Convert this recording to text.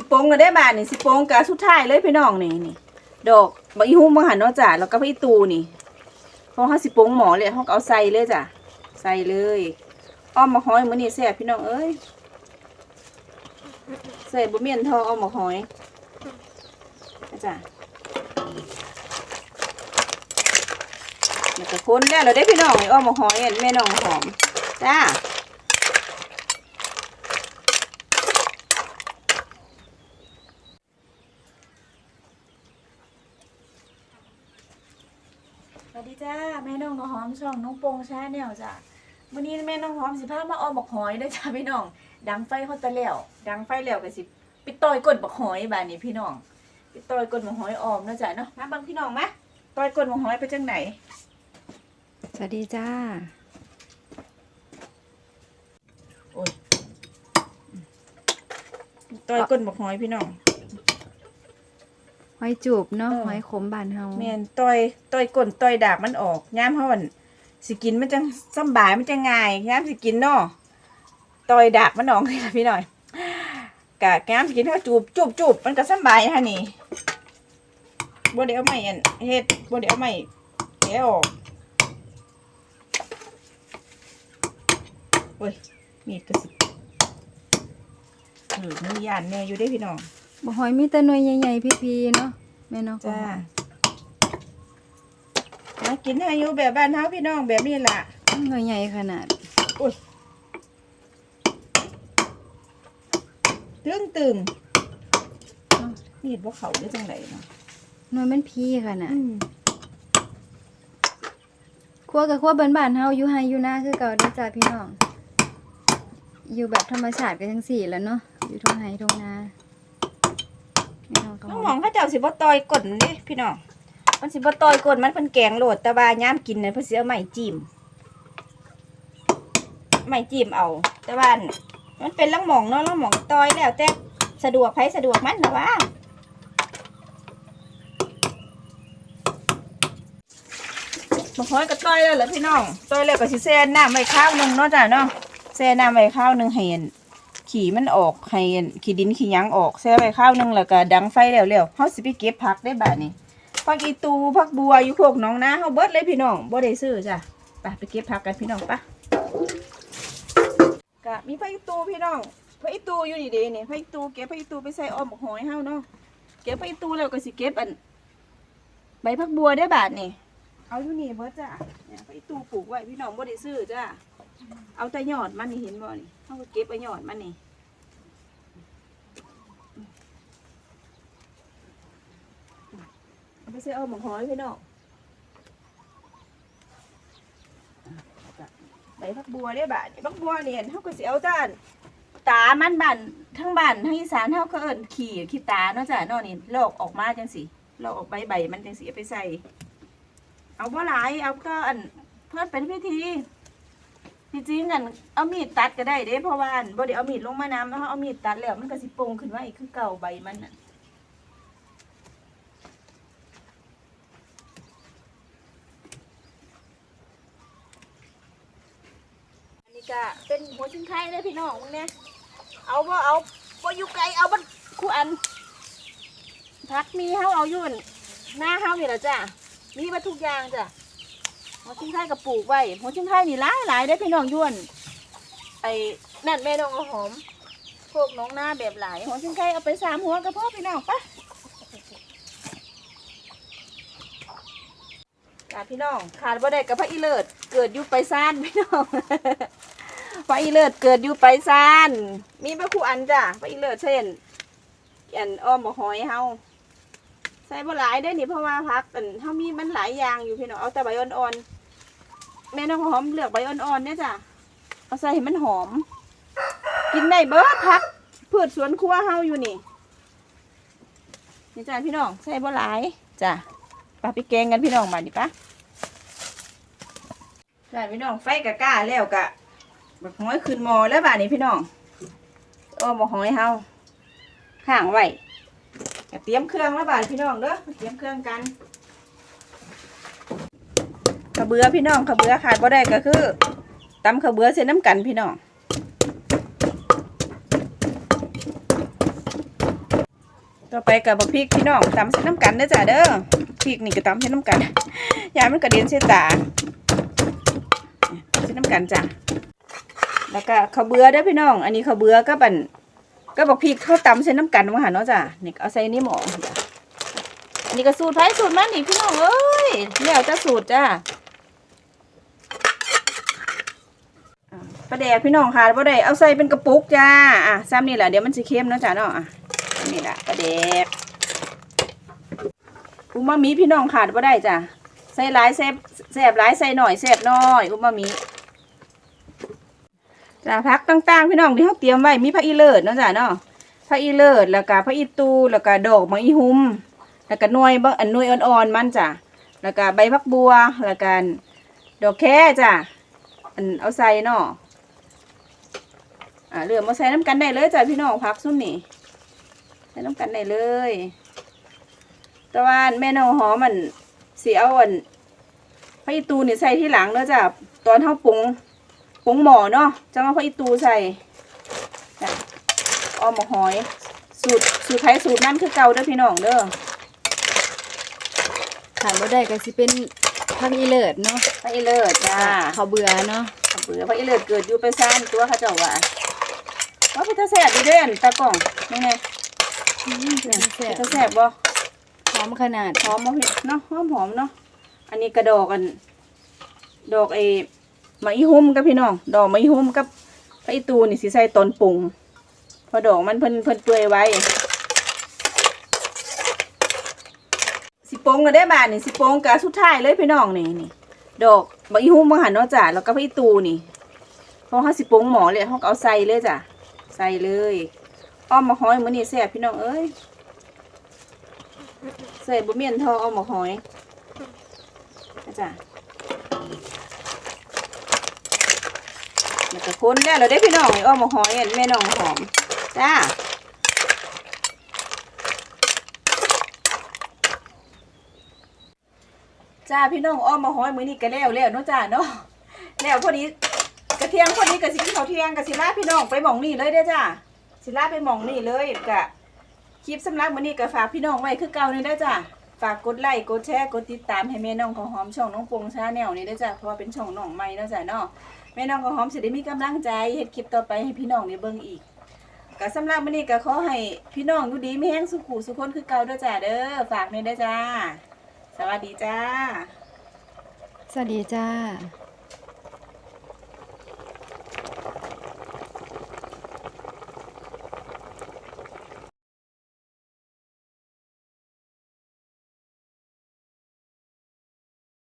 สิโปงก็ได้บาทนี่สิโปงกะสุดท้ายเลยพี่น้องนี่นี่ดอกบักอีหุ่มบังหันเนาะจ้ะแล้วก็พี่ตูนี่พอเฮาสิโปงหมอเลยเฮาเอาใส่เลยจ้ะใส่เลยอ้อมมาหอยมื้อนี้แซ่บพี่น้องเอ้ยใส่บ่เมียนทองอ้อมมาหอยนะจ้ะแล้วก็คนแล้วเราได้พี่น้องอ้อมมาหอยแม่น้องหอมจ้า สวัสดี จ้าแม่น้องหอมช่องน้องโปงชาแนลจ้ะมื้อนี้แม่น้องหอมสิพามาเอาบักหอยเด้อจ้าพี่น้อง ดังไฟฮอดตะแล้ว ดังไฟแล้วก็สิไปต่อยก้นบักหอยบาดนี้พี่น้องไปต่อยก้นบักหอยออมเนาะจ้ะเนาะมาเบิ่งพี่น้องมาต่อยก้นบักหอยไปจังไหนสวัสดีจ้าโอ้ยต่อยก้นบักหอยพี่น้อง หอยจูบเนาะเออ หอยขมบานเฮาแม่นต่อยต่อยก้นต่อยดาบมันออกยามเฮาอั่นสิกินมันจังสำบายมันจังง่ายยามสิกินเนาะต่อยดาบมันออกนี่ล่ะพี่น้อยกะยามสิกินเฮาจูบจูบจูบมันก็สำบายฮะนี่บ่ได้เอาไม้อันเฮ็ดบ่ได้เอาไม้แกะออกโอ้ยมีดก็สิถือมือยานแน่อยู่เด้พี่น้อง บ่หอยมีแต่หน่วยใหญ่ๆพี่ๆเนาะแม่เนาะจ้ามากินให้อยู่แบบบ้านเฮาพี่น้องแบบนี้ล่ะหน่วยใหญ่ขนาดอุ้ยตึงตึงเอ้ามีดบ่เขาได้จังไดเนาะหน่วยมันพี่ขนาดอืมครัวกับครัวบ้านๆเฮาอยู่ไฮอยู่นาคือเก่าเด้อจ้าพี่น้อง อยู่แบบธรรมชาติกันจังสี่แหล้วเนาะอยู่ทุ่งไห้ทุ่งนา แม่น้องก็น้องหมองเขาเจ้าสิบ่ต่อยก้นเด้พี่น้องมันสิบ่ต่อยก้นมันเพิ่นแกงโหลดแต่ว่ายามกินเนี่ยเพิ่นสิเอาไม้จิ้มไม้จิ้มเอา แต่ว่านมันเป็นลังหมองเนาะลังหมองต่อยแล้วแต่สะดวกไผสะดวกมันนะว่าบางคนก็ต้อยแล้วเหรอพี่น้องต้อยแล้วก็สิแซ่น้ำไว้ข้าวหนึ่งเนาะจ้ะเนาะแซ่น้ำไว้ข้าวหนึ่งให้อัน ขี่มันออกให้ขี้ดินขี้หยังออกแซ่ไว้ข้าวหนึงแล้วก็ดังไฟแล้วแล้วเฮาสิไปเก็บผักได้บัดนี้ผักอีตูผักบัวอยู่โคกหนองนาเฮาเบิดเลยพี่น้องบ่ได้ซื้อจ้ะไปไปเก็บผักกันพี่น้องปะก็มีผักอีตูพี่น้องผักอีตูอยู่นี่เนี่ผักอีตูเก็บผักอีตูไปใส่อ้อมบักหอยเฮาเนาะเก็บผักอีตูแล้วก็สิเก็บอันใบผักบัวได้บาดนี่เอาอยู่นี่เบิดจ้ะเนี่ยไปตู้ปลูกไว้พี่น้องบ่ได้ซื้อจ้ะ เอาแต่ยอดมันนี่เห็นบ่นี่เขาก็เก็บไว้ยอดมันนี่เอาไปใส่เอาหมกหอยพี่น้องใบพักบัวได้บ่านี่พักบัวเนี่ยเขาก็สิเอาจ้านตามันบันทั้งบ้านทั้งอีสานเขาก็เอิ้นขี่ขี้ตาเนาะจ้ะเนาะนี่ลอกออกมาจังสิลอกออกใบใบมันจังสิเอาไปใส่ เอาบ่หลายเอาก็อันเพื่อนเป็นพิธี ที่จริงอันเอามีดตัดก็ได้เด้เพราะว่าอันบ่ได้เอามีดลงมาน้ำแล้วเอามีดตัดแล้วมันก็สิโป่งขึ้นมาอีกคือเก่าใบมันน่ะอันนี้ก็เป็นหัวชิงไข่เลยพี่น้องมึงเนี่ยเอาบ่เอาบ่อยู่ไกลเอาบันคู่อันพักมีเฮาเอาอยู่นหน้าเฮานี่แหละจ้ะมีมาทุกอย่างจ้ะ หัวชิ้นไข่กับปลูกไว้หัวชิ้นไข่นี่หลายหลายได้อพี่น้องยวนไอ้นั่นแม่น้องเอาหอมพวกน้องหน้าแบบหลายหัวชิ้นไข่เอาไปสามหัวกับพ่อพี่น้องปะจ้าพี่น้องขาดบ่ได้กับพระอีเลิศเกิดอยู่ไปซ่านพี่น้อง พระอีเลิศเกิดอยู่ไปซ่าน มีพระครูอันจ้ะพระอีเลิศเช่นอันอ้อมบ่หอยเฮาใส่บ่หลายได้อนี่เพราะว่าพักอันเฮามีมันหลายอย่างอยู่พี่น้องเอาแต่ใบอ่อนๆ แม่น้องหอมเลือกใบอ่อนๆเนี่ยจ้ะเอาใส่ให้มันหอม กินได้เบิดพักพืชสวนครัวเฮาอยู่นี่นี่จ้ะพี่น้องใส่บ่หลายจ้ะไปไปแกงกันพี่น้องมาดิปะจ้ะพี่น้องไฟกะก้าแล้วกะบักหอยขึ้นมอแล้วบ่านี้พี่น้องอ้อมบักหอยเฮาข้างไว้เตรียมเครื่องแล้วบาดพี่น้องเด้อเตรียมเครื่องกัน ขเบือพี่น้องขเบือขาดบ่ได้ก็คือตำขาวเบือเส้นน้ำกันพี่น้องต่อไปกับบักพริกพี่น้องตำใส่น้ำกันเด้อจ้ะเด้อพริกนี่ก็ตำใส่น้ำกันย่ามันกระเด็นใส่ตาตำใส่น้ำกันจ้ะแล้วก็ขเบือเด้อพี่น้อง อันนี้ขเบือก็บันก็บักพริกเข้าตำใส่น้ำกันมาหาเนาะจ้ะนี่เอาใส่นี่หมออันนี้ก็สูตรไผ่สูตรมันนี่พี่น้องเอ้ยแล้วจะสูตรจ้ะอ่า ปลาแดกพี่น้องค่ะปลาแดกเอาใส่เป็นกระปุกจ้าอะซ้ำนี่แหละเดี๋ยวมันสิเค็มเนาะจ้ะเนาะอะนี่แหละปลาแดกอุมามิพี่น้องขาดบ่ได้จ้ะใส่หลายแซ่บแซ่บหลายใส่หน่อยแซ่บน้อยอุมามิจ้ะพักต่างๆ พี่น้องที่เขาเตรียมไว้มีผักอีเลิศเนาะจ้ะเนาะผักอีเลิศแล้วก็ผักอีตูแล้วก็ดอกมะอีหุ่มแล้วก็นวยบางอันนวยอ่อนๆมันจ้ะแล้วก็ใบผักบัวแล้วก็ดอกแค่จ้ะอันเอาใส่เนาะ อ่าเหลือมาใส่น้ำกันได้เลยจ้ะพี่น้องพักซุ่มนี่ใส่น้ำกันได้เลยแต่ว่าแม่น้องหอมมันสีเอาอันพระอีตูนี่ใส่ที่หลังเนาะจ้ะตอนเท่าปรุงปรุงหมอเนาะจะเอาพระอีตูใส่จ้ะอ้อมหมกหอยสูตรสูตรไทยสูตรนั่นคือเก่าเด้อพี่น้องเด้อขาดบ่ได้ก็สิเป็นผักอีเลิศเนาะพระอีเลิศจ้าข้าวเบื่อเนาะเบื่อพระอีเลิศเกิดอยู่ไปซ่านตัวเขาเจ้าว่า ว่าพี่ตาแสบอยู่เด้อนตากล่องนี่ไงอืมเป็นแซ่พี่บตาแสบบ่หอมขนาดหอมบ่เห็ดเนาะหอมหอมเนาะอันนี้กระดอกอัน ดอกไอ้มะอีหุ่มกับพี่น้อง ดอกมะอีหุ่มกับไอ้ตูนี่สิใส่ตอนปรุงเพอดอกมันเพิ่นเพิ่นเปื่อยไว้ สิโปงก็ได้บาทนี่สิโปงกะสุดท้ายเลยพี่น้องนี่นี่ดอกมะอีหุ่มมาหันเนาะจ้ะแล้วก็ไอ้ตูนี่พอเฮาสิโปงหมอเลยเฮาก็เอาใส่เลยจ้ะ ใส่เลยอ้อมมาห้อยมื้อนี้แซ่บพี่น้องเอ้ยใส่บะเมียนทอเอาหมกหอยนะจ้ะแล้วก็คนแล้เราได้พี่น้องอ้อมหมกหอยอันแม่น้องหอมจ้าจ้าพี่น้องอ้อมหมกหอยมือนี้ก็แล้วแล้วเนาะจ้าเนาะแล้วพอดี กระเทียมพอดีกับสิกินข้าวเที่ยงกับสิลาพี่น้องไปหม่องนี่เลยเด้อจ้าสิลาไปหม่องนี่เลยกะคลิปสำหรับมื้อนี้ก็ฝากพี่น้องไว้คือเก่านี่เด้อจ้ะฝากกดไลค์กดแชร์กดติดตามให้แม่น้องของหอมช่องน้องปงชาแนลนี่เด้อจ้ะเพราะว่าเป็นช่องน้องใหม่เนาะจ้ะเนาะแม่น้องของหอมสิได้มีกำลังใจเฮ็ดคลิปต่อไปให้พี่น้องได้เบิ่งอีกก็สำหรับมื้อนี้ก็ขอให้พี่น้องอยู่ดีมีแห้งสุขุสุขคนคือเก่าเด้อจ้ะเด้อฝากนี่เด้อจ้า สวัสดีจ้า สวัสดีจ้า